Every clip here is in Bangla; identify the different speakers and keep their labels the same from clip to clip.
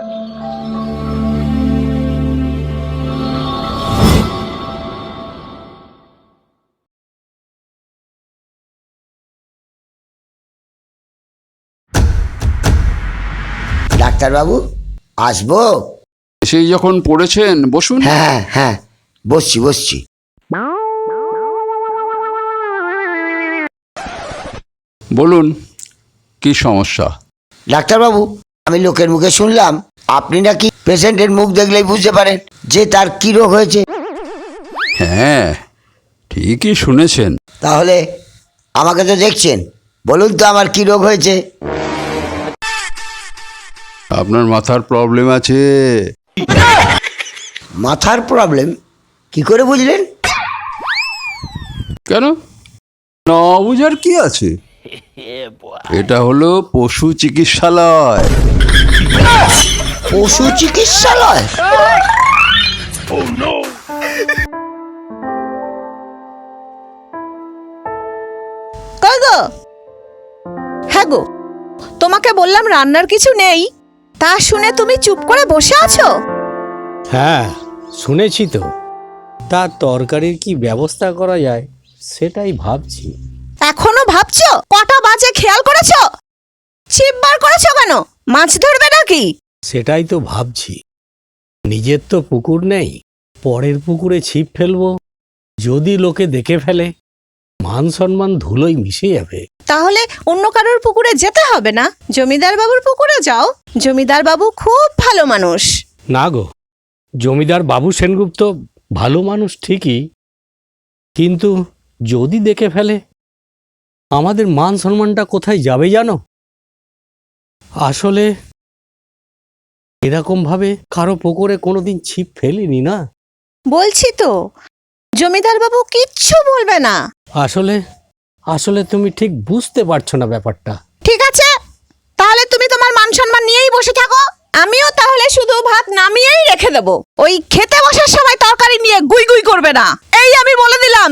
Speaker 1: ডাক্তারবাবু আসব?
Speaker 2: সেই যখন পড়েছেন বসুন।
Speaker 1: হ্যাঁ হ্যাঁ বসছি বসছি।
Speaker 2: বলুন কি সমস্যা?
Speaker 1: ডাক্তারবাবু আমি লোকের মুখে শুনলাম আপনি নাকি পেশেন্টের মুখ দেখলেই বুঝতে পারেন যে তার কি রোগ হয়েছে।
Speaker 2: হ্যাঁ ঠিকই শুনেছেন।
Speaker 1: তাহলে আমাকে তো দেখছেন। বলুন তো আমার কি রোগ হয়েছে।
Speaker 2: আপনার মাথার প্রবলেম আছে।
Speaker 1: মাথার প্রবলেম কি করে বুঝলেন?
Speaker 2: কেন? না বুঝার কি আছে? এটা হলো পশু চিকিৎসালয়।
Speaker 1: পশু চিকিৎসালয়?
Speaker 3: কই গো? হ্যাঁ গো তোমাকে বললাম রান্নার কিছু নেই। তা শুনে তুমি চুপ করে বসে আছো?
Speaker 4: হ্যাঁ শুনেছি তো। তার তরকারির কি ব্যবস্থা করা যায়? সেটাই ভাবছি।
Speaker 3: এখনও ভাবছ? কটা বাজে খেয়াল করেছ? ছিপ বার করেছ কেন? মাছ ধরবে নাকি?
Speaker 4: সেটাই তো ভাবছি। নিজের তো পুকুর নেই পরের পুকুরে ছিপ ফেলব। যদি লোকে দেখে ফেলে মান সম্মান ধুলোই মিশে যাবে।
Speaker 3: তাহলে অন্য কারোর পুকুরে যেতে হবে না? জমিদার বাবুর পুকুরে যাও। জমিদার বাবু খুব ভালো মানুষ।
Speaker 4: না গো জমিদার বাবু সেনগুপ্ত ভালো মানুষ ঠিকই। কিন্তু যদি দেখে ফেলে আমাদের মান সম্মানটা কোথায় যাবে জানো? আসলে এরকমভাবে কারও পুকুরে কোনোদিন ছিপ ফেলিনি না?
Speaker 3: বলছি তো জমিদার বাবু কিচ্ছু বলবে না।
Speaker 4: আসলে আসলে তুমি ঠিক বুঝতে পারছ না ব্যাপারটা।
Speaker 3: ঠিক আছে তাহলে তুমি তোমার মান সম্মান নিয়েই বসে থাকো। আমিও তাহলে শুধু ভাত নামিয়েই রেখে দেব। ওই খেতে বসার সময় তরকারি নিয়ে গুই গুই করবে না। এই আমি বলে দিলাম।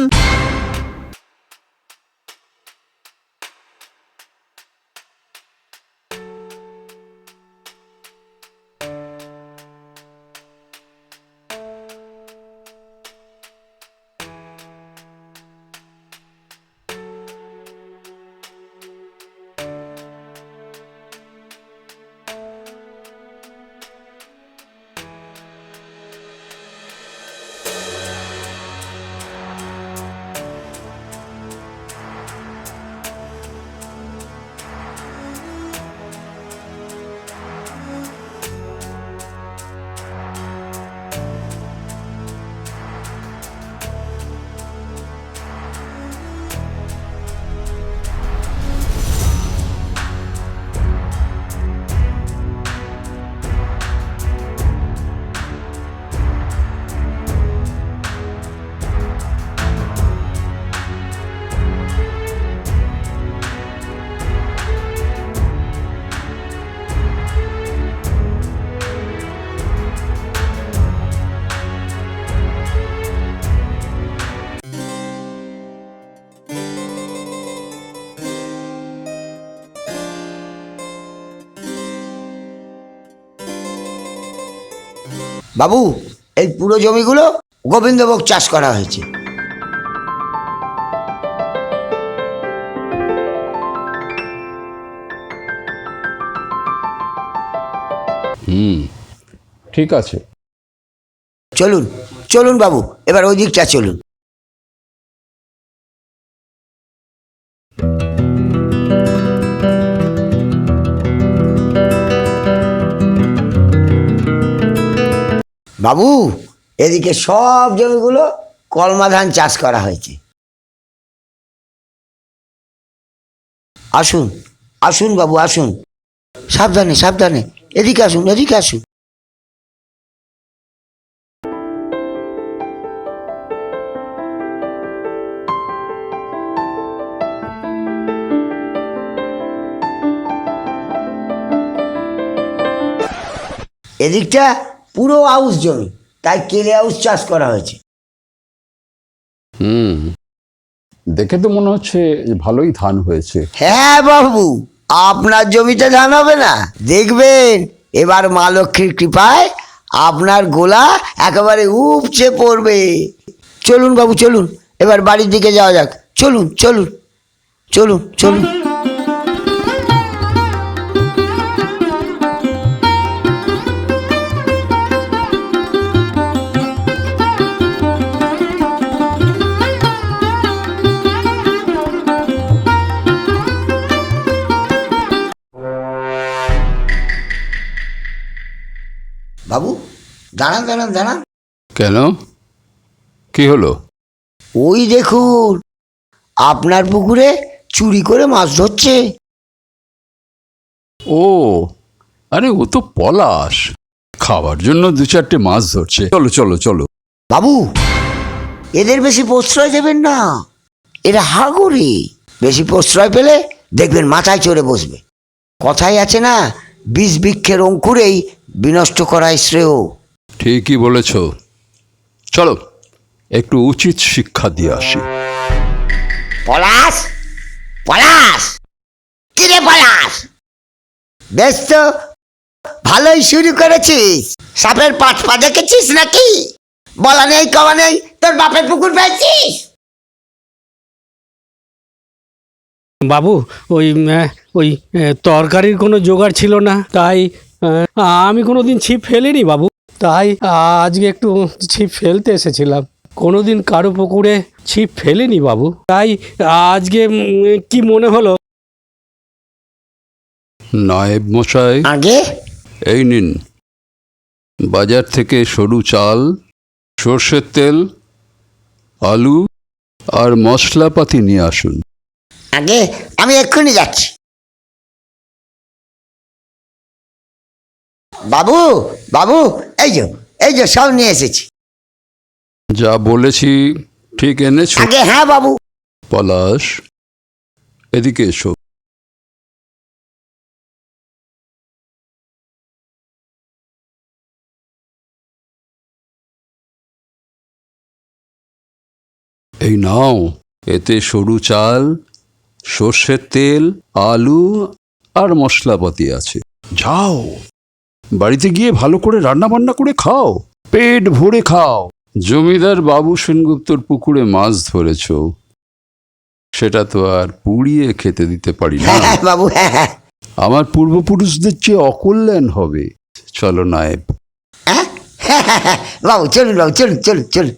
Speaker 1: বাবু এই পুরো জমিগুলো গোবিন্দভোগ চাষ করা হয়েছে।
Speaker 2: হুম ঠিক আছে।
Speaker 1: চলুন চলুন বাবু এবার ওই দিকটা চলুন। বাবু, এদিকে সব জমিগুলো কলমা ধান চাষ করা হয়েছে। আসুন আসুন বাবু, আসুন। সাবধানে সাবধানে, এদিকে আসুন এদিকে আসুন। এদিকটা পুরো আউশ জমি তাই কেলে আউশ চাষ করা হয়েছে।
Speaker 2: হুম। দেখে তো মনে হচ্ছে ভালোই ধান হয়েছে।
Speaker 1: হ্যাঁ বাবু আপনার জমিতে ধান হবে না? দেখবেন এবার মা লক্ষ্মীর কৃপায় আপনার গোলা একেবারে উপচে পড়বে। চলুন বাবু চলুন এবার বাড়ির দিকে যাওয়া যাক। চলুন চলুন চলুন চলুন। বাবু দাঁড়ান দাঁড়ান দাঁড়ান।
Speaker 2: কেন? কি হলো?
Speaker 1: ওই দেখুন আপনার পুকুরে চুরি করে মাছ ধরছে।
Speaker 2: ও আরে ও তো পলাশ। খাওয়ার জন্য দু চারটে মাছ ধরছে। চলো চলো চলো।
Speaker 1: বাবু এদের বেশি প্রশ্রয় দেবেন না। এরা হাগুরি। বেশি প্রশ্রয় পেলে দেখবেন মাথায় চড়ে বসবে। কথাই আছে না বীজ বৃক্ষের অঙ্কুরেই বিনষ্ট করাই শ্রেয়।
Speaker 2: ঠিকই বলেছ। চলো একটু উচিত শিক্ষা দিয়ে আসি।
Speaker 1: পলাশ পলাশ কিরে পলাশ? বেশ তো ভালোই শুরু করেছিস। সাপের পাঁচ পা দেখেছিস নাকি? বলা নেই কওয়া নেই তোর বাপের পুকুর পেয়েছিস?
Speaker 4: বাবু ওই আহ, ওই আহ, তরকারির কোনো জোগাড় ছিল না তাই আমি কোনো দিন ছিপ ফেলিনি বাবু। তাই আজকে একটু ছিপ ফেলতে এসেছিলাম। কোনো দিন কারও পুকুরে ছিপ ফেলিনি বাবু। তাই আজকে কি মনে হলো?
Speaker 2: নায়েব মশাই
Speaker 1: আগে?
Speaker 2: এই নিন। বাজার থেকে সরু চাল সর্ষের তেল আলু আর মশলাপাতি নিয়ে আসুন।
Speaker 1: আগে? আমি এক্ষুনি যাচ্ছি। বাবু বাবু এই যে এই যে সব নিয়ে এসেছি।
Speaker 2: যা বলেছি ঠিক এনেছো?
Speaker 1: আগে হ্যাঁ বাবু।
Speaker 2: পলাশ এদিকে এসো। এই নাও এতে সরু চাল সর্ষের তেল আলু আর মশলাপাতি আছে। যাও। বাড়িতে গিয়ে ভালো করে রান্না বান্না করে খাও পেট ভরে খাও। জমিদার বাবু সেনগুপ্তর পুকুরে মাছ ধরেছ সেটা তো আর পুড়িয়ে খেতে দিতে পারি না।
Speaker 1: হ্যাঁ হ্যাঁ বাবু হ্যাঁ।
Speaker 2: আমার পূর্বপুরুষদের চেয়ে অকল্যাণ হবে। চলো নায়েব।
Speaker 1: হ্যাঁ হ্যাঁ হ্যাঁ হ্যাঁ। বাবু চলুন বাবু চলুন চলুন চলুন।